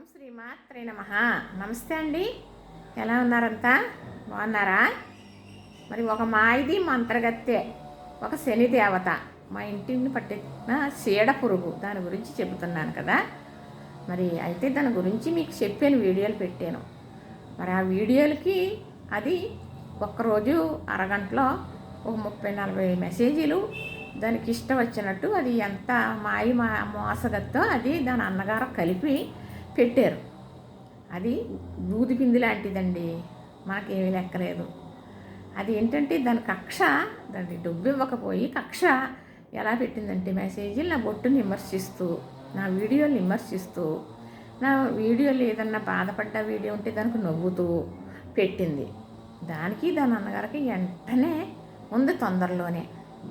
ఓం శ్రీమాత్రే నమ. నమస్తే అండి. ఎలా ఉన్నారంతా? బాగున్నారా? మరి ఒక మాయిది మంత్రగత్తె ఒక శని దేవత మా ఇంటిని పట్టిన చీడ పురుగు దాని గురించి చెబుతున్నాను కదా. మరి అయితే దాని గురించి మీకు చెప్పాను వీడియోలు పెట్టాను. మరి ఆ వీడియోలకి అది ఒక్కరోజు అరగంటలో ఒక ముప్పై నలభై మెసేజీలు దానికి ఇష్టం వచ్చినట్టు అది ఎంత మాయి మా మోసగత్తో అది దాని అన్నగారు కలిపి పెట్టారు. అది బూది పిండి లాంటిదండి. మాకేమీ లెక్కలేదు. అది ఏంటంటే దాని కక్ష దానికి డబ్బు ఇవ్వకపోయి కక్ష ఎలా పెట్టిందంటే మెసేజీలు నా బొట్టుని విమర్శిస్తూ నా వీడియోని విమర్శిస్తూ నా వీడియోలు ఏదన్నా బాధపడ్డ వీడియో ఉంటే దానికి నవ్వుతూ పెట్టింది. దానికి దాని అన్నగారికి వెంటనే ఉంది తొందరలోనే.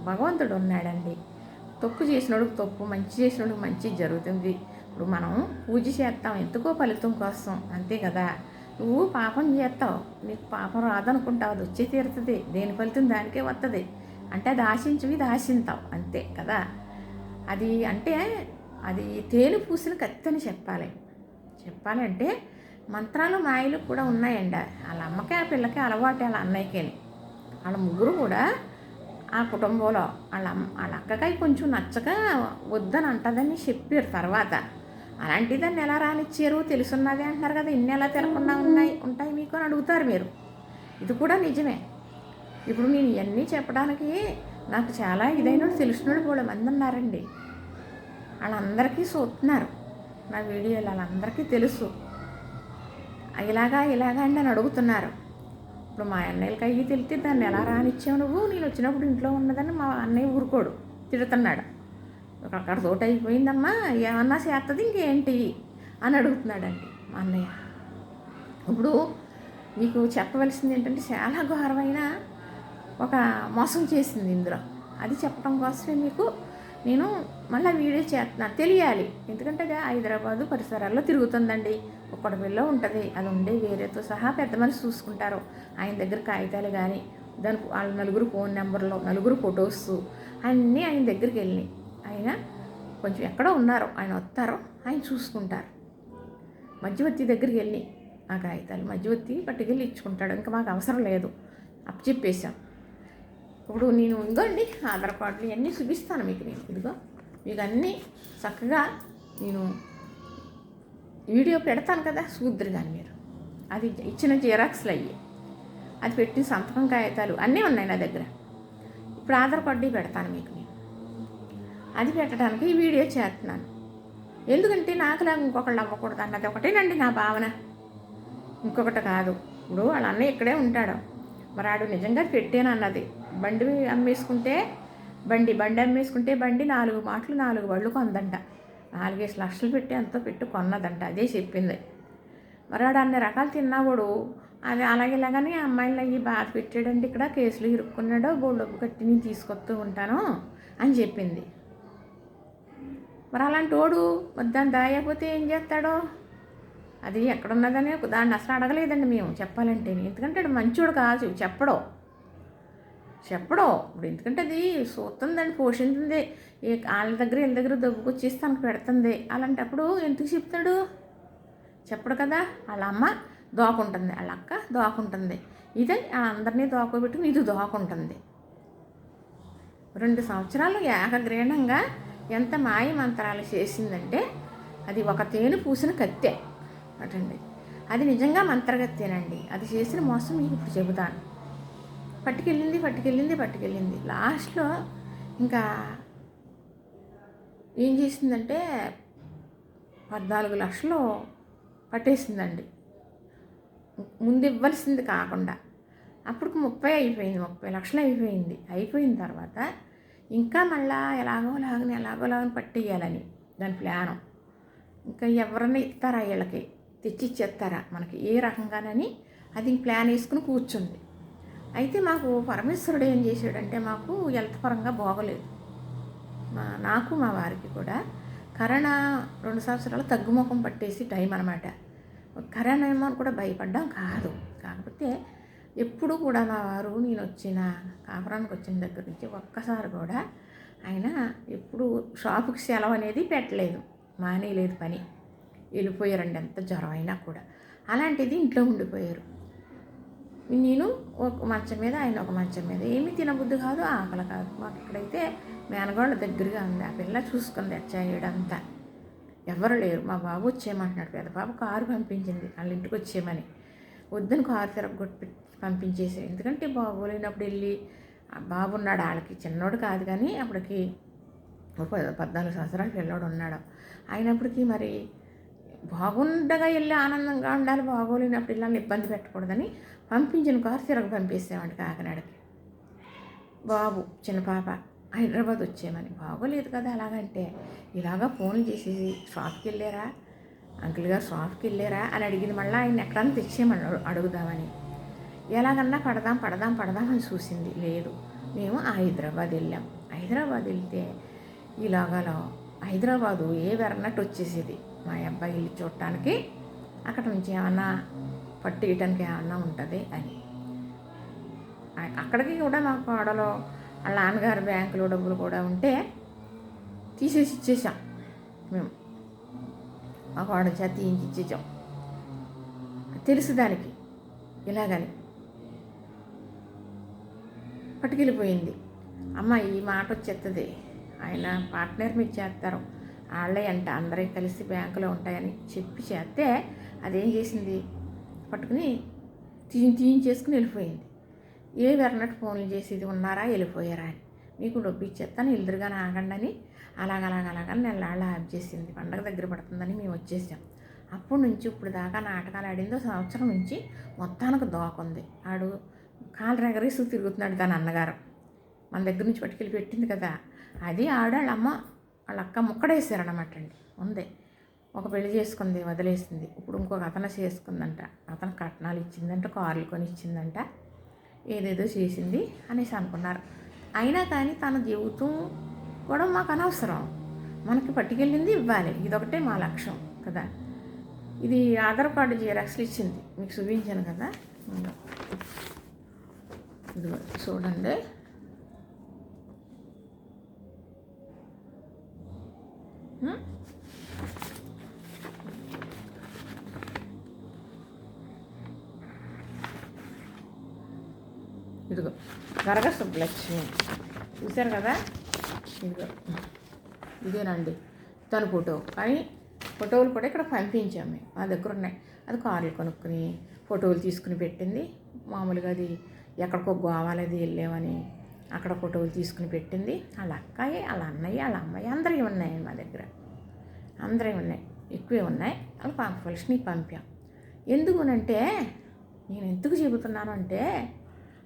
భగవంతుడు ఉన్నాడండి. తప్పు చేసినోడికి తప్పు మంచి చేసినోడికి మంచి జరుగుతుంది. ఇప్పుడు మనం పూజ చేస్తాం. ఎందుకో ఫలితం కోసం. అంతే కదా. నువ్వు పాపం చేస్తావు. నీకు పాపం రాదనుకుంటావు. అది వచ్చే తీరుతుంది. దేని ఫలితం దానికే వస్తుంది అంటే అది ఆశించవి ఇది ఆశింతావు అంతే కదా. అది అంటే అది తేనె పూసిన కత్తి చెప్పాలి. చెప్పాలంటే మంత్రాలు మాయలు కూడా ఉన్నాయండి వాళ్ళ అమ్మకి ఆ పిల్లకి అలవాటు వాళ్ళ అన్నయ్యకి వాళ్ళ ముగ్గురు కూడా ఆ కుటుంబంలో వాళ్ళ వాళ్ళ అక్కకి కొంచెం నచ్చక వద్దని అంటదని చెప్పారు తర్వాత. అలాంటి దాన్ని ఎలా రానిచ్చారు తెలుసున్నది అంటున్నారు కదా. ఇన్ని ఎలా తెలకుండా ఉన్నాయి ఉంటాయి మీకు అని అడుగుతారు మీరు. ఇది కూడా నిజమే. ఇప్పుడు నేను ఇవన్నీ చెప్పడానికి నాకు చాలా ఇదైన తెలిసినోడు కూడా మంది ఉన్నారండి. వాళ్ళందరికీ చూస్తున్నారు నా వీడియోలు వాళ్ళందరికీ తెలుసు. ఇలాగా ఇలాగా అండి అని అడుగుతున్నారు. ఇప్పుడు మా అన్నయ్యలకి అయ్యి తెలితే దాన్ని ఎలా రానిచ్చావు నువ్వు? నేను వచ్చినప్పుడు ఇంట్లో ఉన్నదని మా అన్నయ్య ఊరుకోడు. తిడుతున్నాడు. అక్కడ తోట అయిపోయిందమ్మా. ఏమన్నా చేస్తుంది ఇంకేంటి? అని అడుగుతున్నాడండి మా అన్నయ్య. ఇప్పుడు మీకు చెప్పవలసింది ఏంటంటే చాలా ఘోరమైన ఒక మోసం చేసింది ఇందులో. అది చెప్పడం కోసమే మీకు నేను మళ్ళీ వీడియో చేస్తున్నాను తెలియాలి. ఎందుకంటే అది హైదరాబాదు పరిసరాల్లో తిరుగుతుందండి. ఒక్కడిపిల్ల ఉంటుంది. అది ఉండే వేరేతో సహా పెద్ద మనిషి చూసుకుంటారు. ఆయన దగ్గర కాగితాలు కానీ దాని వాళ్ళ నలుగురు ఫోన్ నెంబర్లు నలుగురు ఫొటోస్ అన్నీ ఆయన దగ్గరికి వెళ్ళినాయి. ఆయన కొంచెం ఎక్కడో ఉన్నారో ఆయన వస్తారో ఆయన చూసుకుంటారు. మధ్యవర్తి దగ్గరికి వెళ్ళి ఆ కాగితాలు మధ్యవర్తి పట్టుకెళ్ళి ఇచ్చుకుంటాడు ఇంకా మాకు అవసరం లేదు. అప్పు చెప్పేశాం. ఇప్పుడు నేను ఉందండి ఆధార్ కార్డులు ఇవన్నీ చూపిస్తాను మీకు నేను. ఇదిగో మీకు అన్నీ చక్కగా నేను వీడియో పెడతాను కదా చూద్దరు దాన్ని మీరు. అది ఇచ్చిన జిరాక్స్లు అయ్యి. అది పెట్టిన సంతకం కాగితాలు అన్నీ ఉన్నాయి నా దగ్గర. ఇప్పుడు ఆధార్ కార్డు పెడతాను మీకు అది పెట్టడానికి ఈ వీడియో చేస్తున్నాను. ఎందుకంటే నాకులాగా ఇంకొకళ్ళు అవ్వకూడదు అన్నది ఒకటేనండి నా భావన. ఇంకొకటి కాదు. ఇప్పుడు వాళ్ళ అన్నయ్య ఇక్కడే ఉంటాడు. మరి ఆడు నిజంగా పెట్టాను అన్నది. బండి అమ్మేసుకుంటే బండి బండి అమ్మేసుకుంటే బండి నాలుగు మాటలు నాలుగు బళ్ళు కొందంట. నాలుగేసి లక్షలు పెట్టి ఎంతో పెట్టి కొన్నదంట. అదే చెప్పింది. మరి వాడు అన్ని రకాలు తిన్నావాడు. అది అలాగే ఇలాగని అమ్మాయిలు అయ్యి బాధ పెట్టాడండి ఇక్కడ కేసులు ఇరుక్కున్నాడో బోర్డు డబ్బు కట్టి నేను తీసుకొస్తూ ఉంటాను అని చెప్పింది. మరి అలాంటి వాడు దాన్ని దాయకపోతే ఏం చేస్తాడో? అది ఎక్కడున్నదని దాన్ని అసలు అడగలేదండి మేము చెప్పాలంటే. ఎందుకంటే మంచోడు కాదు చెప్పడో? చెప్పడో? ఇప్పుడు ఎందుకంటే అది చూస్తుందండి పోషించింది. వాళ్ళ దగ్గర వీళ్ళ దగ్గర దొబ్బుకొచ్చేసి తనకు పెడుతుంది. అలాంటప్పుడు ఎందుకు చెప్తాడు? చెప్పడు కదా వాళ్ళ అమ్మ దోకుంటుంది వాళ్ళ అక్క దోకుంటుంది. ఇదే అందరినీ దోకబెట్టుకుని ఇది దోకుంటుంది. రెండు సంవత్సరాలు ఏకగ్రీణంగా ఎంత మాయ మంత్రాలు చేసిందంటే అది ఒక తేనె పూసిన కత్తె అటండి. అది నిజంగా మంత్రగత్తేనండి. అది చేసిన మోసం మీకు ఇప్పుడు చెబుతాను. పట్టుకెళ్ళింది పట్టుకెళ్ళింది పట్టుకెళ్ళింది. లాస్ట్లో ఇంకా ఏం చేసిందంటే పద్నాలుగు లక్షలు పట్టేసిందండి. ముందు ఇవ్వాల్సింది కాకుండా. అప్పుడు ముప్పై అయిపోయింది ముప్పై లక్షలు అయిపోయింది. అయిపోయిన తర్వాత ఇంకా మళ్ళా ఎలాగో లాగని ఎలాగో లాగని పట్టేయాలని దాని ప్లాను. ఇంకా ఎవరన్నా ఇస్తారా వీళ్ళకి? తెచ్చి ఇచ్చేస్తారా? మనకి ఏ రకంగానని అది ప్లాన్ వేసుకుని కూర్చుంది. అయితే మాకు పరమేశ్వరుడు ఏం చేశాడంటే మాకు హెల్త్ పరంగా బాగోలేదు. మా నాకు మా వారికి కూడా కరోనా రెండు సంవత్సరాలు తగ్గుముఖం పట్టేసి టైం అనమాట కరోనా ఏమో అని కూడా భయపడ్డాం కాదు. కాకపోతే ఎప్పుడు కూడా నా వారు నేను వచ్చిన కాపురానికి వచ్చిన దగ్గర నుంచి ఒక్కసారి కూడా ఆయన ఎప్పుడు షాపుకి సెలవు అనేది పెట్టలేదు. మానేయలేదు పని. వెళ్ళిపోయారండి ఎంత జ్వరం అయినా కూడా. అలాంటిది ఇంట్లో ఉండిపోయారు. నేను ఒక మంచం మీద ఆయన ఒక మంచం మీద ఏమీ తినబుద్ధి కాదు ఆకలి కాదు. మాకు ఇక్కడైతే మేనగోళ్ళ దగ్గరగా ఉంది. ఆ పిల్ల చూసుకుంది అచ్చాయుడంతా ఎవరు లేరు. మా బాబు వచ్చేయమంటున్నాడు. పెద్ద బాబు కారు పంపించింది. వాళ్ళ ఇంటికి వచ్చేయమని. వద్దని కారు తిరగొట్టి పంపించేసారు ఎందుకంటే బాబు లేనప్పుడు వెళ్ళి బాబు ఉన్నాడు వాళ్ళకి చిన్నోడు కాదు కానీ అప్పటికి పద్నాలుగు సంవత్సరాల పిల్లోడు ఉన్నాడు. అయినప్పటికీ మరి బాగుండగా వెళ్ళి ఆనందంగా ఉండాలి బాగోలేనప్పుడు ఇలా ఇబ్బంది పెట్టకూడదని పంపించిన కారు తిరగ పంపేసేవాడి కాకినాడకి. బాబు చిన్న పాప హైదరాబాద్ వచ్చేయమని. బాగోలేదు కదా అలాగంటే ఇలాగా ఫోన్ చేసేసి షాప్కి వెళ్ళారా? అంకుల్ గారు షాప్కి వెళ్ళారా? అని అడిగింది. మళ్ళీ ఆయన ఎక్కడన్నా తెచ్చేయమని అడుగుదామని. ఎలాగన్నా పడదాం పడదాం పడదాం అని చూసింది. లేదు మేము హైదరాబాద్ వెళ్ళాం. హైదరాబాద్ వెళ్తే ఇలాగలో హైదరాబాదు ఏ వెరన్నట్టు వచ్చేసేది. మా అబ్బాయి ఇల్లు చూడటానికి అక్కడ నుంచి ఏమన్నా పట్టేయటానికి ఏమన్నా ఉంటుంది అని. అక్కడికి కూడా మా కోడలో వాళ్ళ నాన్నగారు బ్యాంకులో డబ్బులు కూడా ఉంటే తీసేసి ఇచ్చేసాం మేము. మా కోడ చేత తీయించి ఇచ్చేసాం. తెలుసు దానికి. ఇలాగని పట్టుకెళ్ళిపోయింది. అమ్మ ఈ మాట వచ్చేస్తుంది ఆయన పార్ట్నర్ మీరు చేస్తారు. వాళ్ళే అంట అందరూ కలిసి బ్యాంకులో ఉంటాయని చెప్పి చేస్తే అదేం చేసింది? పట్టుకుని తీయి తీయించేసుకుని వెళ్ళిపోయింది. ఏ వెరనట్టు ఫోన్లు చేసేది ఉన్నారా? వెళ్ళిపోయారా అని. మీకు డబ్బు ఇచ్చేస్తాను ఎదురుగానే ఆగండి అని. అలాగలాగలాగని నెల్లాళ్ళ ఆప్ చేసింది. పండగ దగ్గర పడుతుందని మేము వచ్చేసాం. అప్పటి నుంచి ఇప్పుడు దాకా నాటకాలు ఆడిందో సంవత్సరం నుంచి మొత్తానికి దోకుంది. ఆడు కాలు రెగరీసు తిరుగుతున్నాడు దాని అన్నగారు. మన దగ్గర నుంచి పట్టుకెళ్ళి పెట్టింది కదా. అది ఆడ వాళ్ళ అమ్మ వాళ్ళ అక్క ముక్కడేసారనమాట అండి. ఉంది. ఒక పెళ్ళి చేసుకుంది వదిలేసింది. ఇప్పుడు ఇంకొక అతను చేసుకుందంట. అతను కట్నాలు ఇచ్చిందంట కార్లు కొని ఇచ్చిందంట ఏదేదో చేసింది అనేసి అనుకున్నారు. అయినా కానీ తన జీవితం కూడా మాకు అనవసరం. మనకి పట్టుకెళ్ళింది ఇవ్వాలి. ఇదొకటే మా లక్ష్యం కదా. ఇది ఆధార్ కార్డు జిరాక్స్లు ఇచ్చింది. మీకు చూపించాను కదా. ఇదిగో చూడండి. ఇదిగో గరగ సుబ్బలక్ష్మి చూశారు కదా? ఇదిగో. ఇదేనండి తన ఫోటో. కానీ ఫోటోలు కూడా ఇక్కడ పంపించాము మా దగ్గర ఉన్నాయి. అది కార్లు కొనుక్కుని ఫోటోలు తీసుకుని పెట్టింది. మామూలుగా అది ఎక్కడికో గోవాలది వెళ్ళామని అక్కడ ఫోటోలు తీసుకుని పెట్టింది. వాళ్ళ అక్కయ్య వాళ్ళ అన్నయ్య వాళ్ళ అమ్మాయి అందరివి ఉన్నాయి మా దగ్గర. అందరివి ఉన్నాయి. ఎక్కువే ఉన్నాయి. వాళ్ళు పంపవలసినవి పంపాం ఎందుకునంటే నేను ఎందుకు చెబుతున్నాను అంటే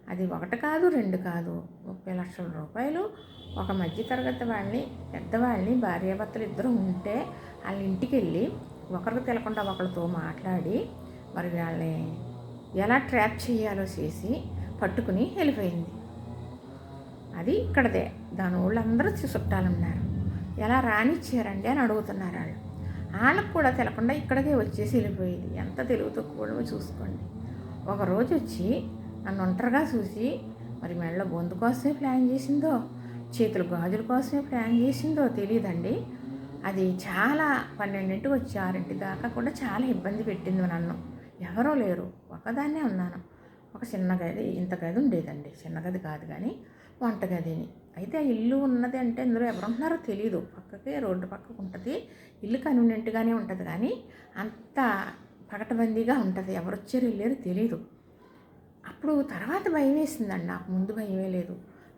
అది ఒకటి కాదు రెండు కాదు. ముప్పై లక్షల రూపాయలు ఒక మధ్యతరగతి వాళ్ళని పెద్దవాళ్ళని భార్యాభర్తలు ఇద్దరు ఉంటే వాళ్ళ ఇంటికి వెళ్ళి ఒకరికి తెలకుండా ఒకరితో మాట్లాడి మరి వాళ్ళని ఎలా ట్రాప్ చేయాలో చేసి పట్టుకుని వెళ్ళిపోయింది. అది ఇక్కడదే. దాని వాళ్ళందరూ చుట్టాలున్నారు. ఎలా రానిచ్చారండి అని అడుగుతున్నారు వాళ్ళు. వాళ్ళకు కూడా తెలకుండా ఇక్కడికే వచ్చేసి వెళ్ళిపోయేది. ఎంత తెలివితో కూడా చూసుకోండి. ఒకరోజు వచ్చి నన్ను ఒంటరిగా చూసి మరి మెడలో బొందు కోసమే ప్లాన్ చేసిందో? చేతులు గాజుల కోసమే ప్లాన్ చేసిందో తెలియదండి అది చాలా పన్నెండింటికి వచ్చి ఆరింటి దాకా కూడా చాలా ఇబ్బంది పెట్టింది నన్ను. ఎవరో లేరు. ఒకదాన్నే ఉన్నాను. ఒక చిన్న గది ఇంత గది ఉండేదండి. చిన్న గది కాదు కానీ వంట గదిని. అయితే ఆ ఇల్లు ఉన్నది అంటే ఇందులో ఎవరు ఉంటున్నారో తెలియదు పక్కకి రోడ్డు పక్కకు ఉంటుంది. ఇల్లు కన్వీనియంట్గానే ఉంటుంది కానీ అంత పకటబందీగా ఉంటుంది. ఎవరు వచ్చారు వెళ్ళారు తెలియదు అప్పుడు తర్వాత భయం వేసిందండి. నాకు ముందు భయమే లేదు.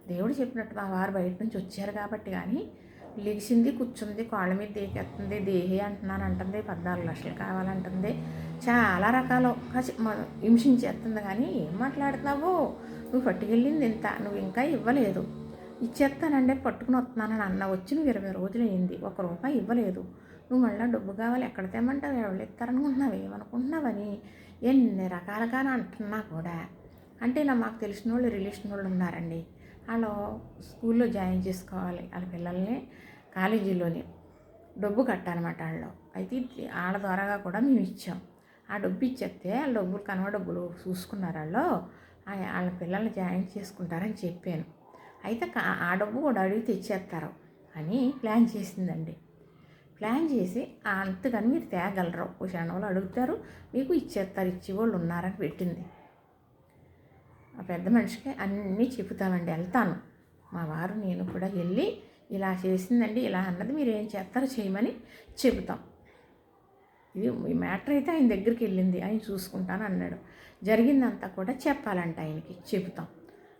దేవుడు చెప్పినట్టు మా వారు బయట నుంచి వచ్చారు కాబట్టి కానీ లేచింది కూర్చుంది కాళ్ళ మీద దేకెత్తుంది దేహి అంటున్నాను అంటుంది పద్నాలుగు లక్షలు కావాలంటుంది. చాలా రకాలు. కసి- హింసించేస్తుంది కానీ ఏం మాట్లాడుతున్నావు? నువ్వు పట్టుకెళ్ళింది ఇంత నువ్వు ఇంకా ఇవ్వలేదు. ఇచ్చేస్తానంటే పట్టుకుని వస్తున్నానని అన్న వచ్చి నువ్వు ఇరవై రోజులు అయింది. ఒక రూపాయి ఇవ్వలేదు. నువ్వు మళ్ళీ డబ్బు కావాలి ఎక్కడ తెమ్మంటావు? ఎవరు ఇస్తారనుకుంటున్నావు? ఏమనుకుంటున్నావని ఎన్ని రకాలుగా అంటున్నా కూడా. అంటే ఇలా మాకు తెలిసిన వాళ్ళు రిలేషన్ వాళ్ళు ఉన్నారండి. వాళ్ళు స్కూల్లో జాయిన్ చేసుకోవాలి. వాళ్ళ పిల్లల్ని కాలేజీలోని డబ్బు కట్టాలన్నమాట వాళ్ళు. అయితే వాళ్ళ ద్వారాగా కూడా మేము ఇచ్చాం. ఆ డబ్బు ఇచ్చేస్తే వాళ్ళ డబ్బులు కనవ డబ్బులు చూసుకున్నారు వాళ్ళు. వాళ్ళ పిల్లల్ని జాయిన్ చేసుకుంటారని చెప్పాను. అయితే ఆ డబ్బు కూడా అడిగి తెచ్చేస్తారు అని ప్లాన్ చేసిందండి. ప్లాన్ చేసి ఆ అంతకని మీరు తేగలరు. ఓ క్షణంలో అడుగుతారు మీకు ఇచ్చేస్తారు ఇచ్చేవాళ్ళు ఉన్నారని పెట్టింది. ఆ పెద్ద మనిషికి అన్నీ చెబుతామండి వెళ్తాను. మా వారు నేను కూడా వెళ్ళి ఇలా చేసిందండి ఇలా అన్నది మీరు ఏం చేస్తారో చేయమని చెబుతాం. ఇది ఈ మ్యాటర్ అయితే ఆయన దగ్గరికి వెళ్ళింది. ఆయన చూసుకుంటాను అన్నాడు. జరిగిందంతా కూడా చెప్పాలంట ఆయనకి. చెబుతాం.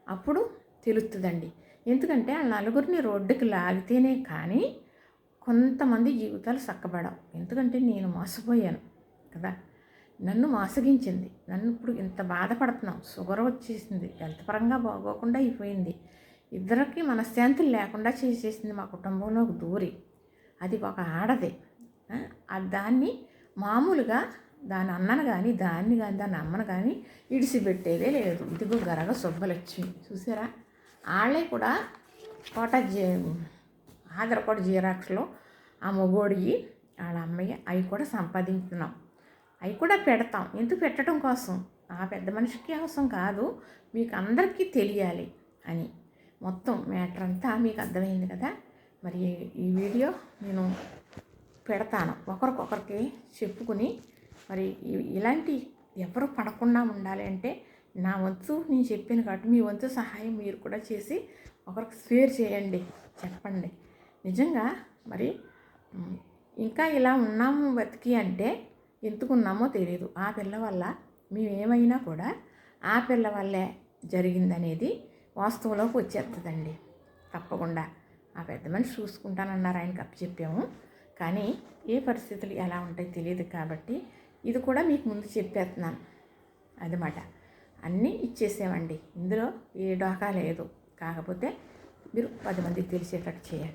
అప్పుడు తెలుస్తుందండి ఎందుకంటే ఆ నలుగురిని రోడ్డుకి లాగితేనే కానీ కొంతమంది జీవితాలు చక్కబడవు ఎందుకంటే నేను మోసపోయాను కదా. నన్ను మోసగించింది. నన్ను ఇప్పుడు ఇంత బాధపడుతున్నాం. షుగర్ వచ్చేసింది. హెల్త్ పరంగా బాగోకుండా అయిపోయింది. ఇద్దరికి మనశ్శాంతులు లేకుండా చేసేసింది మా కుటుంబంలోకి దూరి. అది ఒక ఆడదే. ఆ దాన్ని మామూలుగా దాని అన్నను కానీ దాన్ని కానీ దాని అమ్మను కానీ ఇడిసిపెట్టేదే లేదు. ఇదిగో గరగ శుభలక్ష్మి చూసారా? వాళ్ళే కూడా కోట జీ ఆదరకోట జీరాక్స్లో ఆ మొగోడికి వాళ్ళ అమ్మయ్య అవి కూడా సంపాదించుతున్నాం అవి కూడా పెడతాం. ఎందుకు పెట్టడం కోసం? ఆ పెద్ద మనిషికి అవసరం కాదు. మీకు అందరికీ తెలియాలి అని. మొత్తం మ్యాటర్ అంతా మీకు అర్థమైంది కదా? మరి ఈ వీడియో నేను పెడతాను. ఒకరికొకరికి చెప్పుకుని మరి ఇలాంటి ఎవరు పడకుండా ఉండాలి అంటే నా వంతు నేను చెప్పాను కాబట్టి మీ వంతు సహాయం మీరు కూడా చేసి ఒకరికి షేర్ చేయండి చెప్పండి. నిజంగా మరి ఇంకా ఇలా ఉన్నాము బతికి అంటే ఎందుకు ఉన్నామో తెలియదు ఆ పిల్ల వల్ల మేమేమైనా కూడా ఆ పిల్ల వల్లే జరిగిందనేది వాస్తవంలోకి వచ్చేస్తుందండి. తప్పకుండా. ఆ పెద్ద మనిషి చూసుకుంటానన్నారు ఆయనకి అప్పచెప్పాము కానీ ఏ పరిస్థితులు ఎలా ఉంటాయో తెలియదు కాబట్టి ఇది కూడా మీకు ముందు చెప్పేస్తున్నాను. అదమాట అన్నీ ఇచ్చేసేవండి. ఇందులో ఏ డోకా లేదు. కాకపోతే మీరు పది మందికి తెలిసేటట్టు చేయండి.